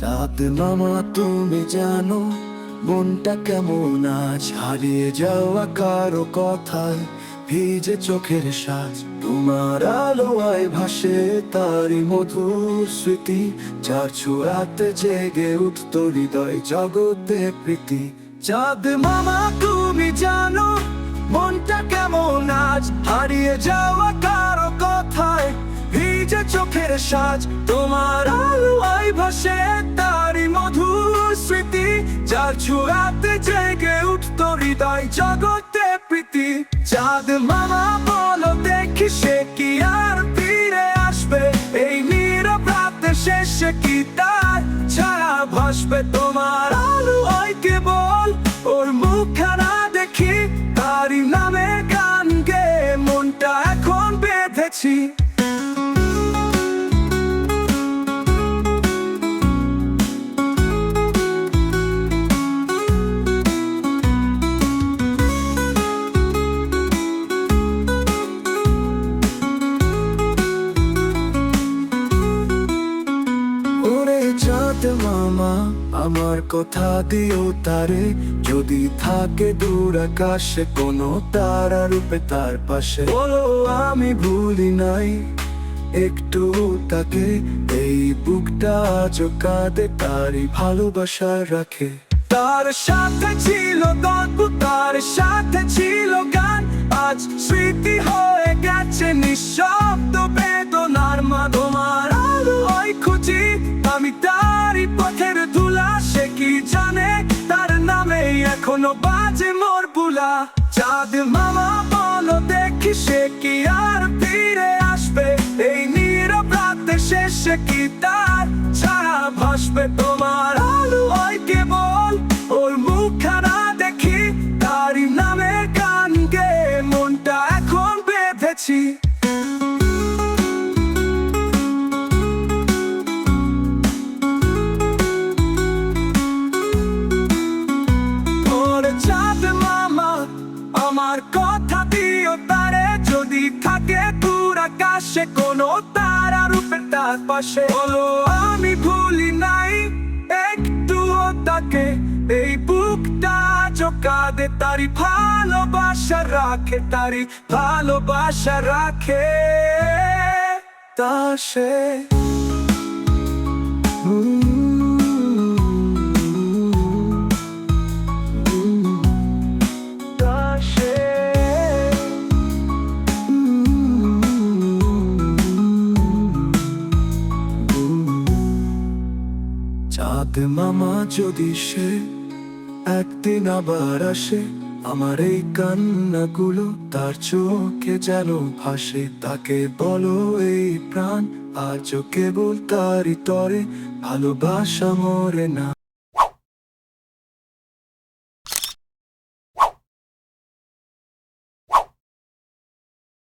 চাঁদ মামা, তুমি জানো, মনটা কেমন আজ? হারিয়ে যাওয়া কারও কথায় ভিজে চোখের সাজ। তোমার আলোয় ভাসে তারি মধুর স্মৃতি, যার ছোঁয়াতে জেগে উঠত হৃদয় জগতে প্রীতি। চাঁদ মামা, তুমি জানো, মনটা কেমন আজ? হারিয়ে যাওয়া কারও কথায় ভিজে চোখের সাজ। তোমার হৃদয় জগতে প্রীতি। চাঁদ মামা বলো দেখি সে কি আর ফিরে আসবে? এই নির রাতে শেষে কি তার ছায়া ভাসবে তোমার আমার কথা দিও তারে। যদি থাকে দূর আকাশে কোনো তারা রূপে তার পাশে। বলো, আমি ভুলি নাই একটু তাকে। এই বুকটা আজ কাঁদে, তারই ভালোবাসা রাখে। তার সাথে ছিল গল্প, তার সাথে ছিল গান। আজ স্মৃতি হয়ে এখনও বাজে মোর বুলা। চাঁদ মামা বলো দেখি সে কি আর ফিরে আসবে? এই নীরব রাতে শেষে কি তার ছায়া ভাসবে? আমার কথা দিও তারে, যদি থাকে দূর আকাশে কোনো তারা রূপে তার পাশে। বলো, আমি ভুলি নাই একটু তাকে। এই বুকটা চোকাদে তারি ভালোবাসা রাখে তারি ভালোবাসা রাখে তা সে। চাঁদ মামা যদি সে একদিন আবার আসে, আমার এই কান্নাগুলো তার চোখে যেন ভাসে। তাকে বলো এই প্রাণ, আজও কেবল তারই তরে, ভালোবাসা মরে না।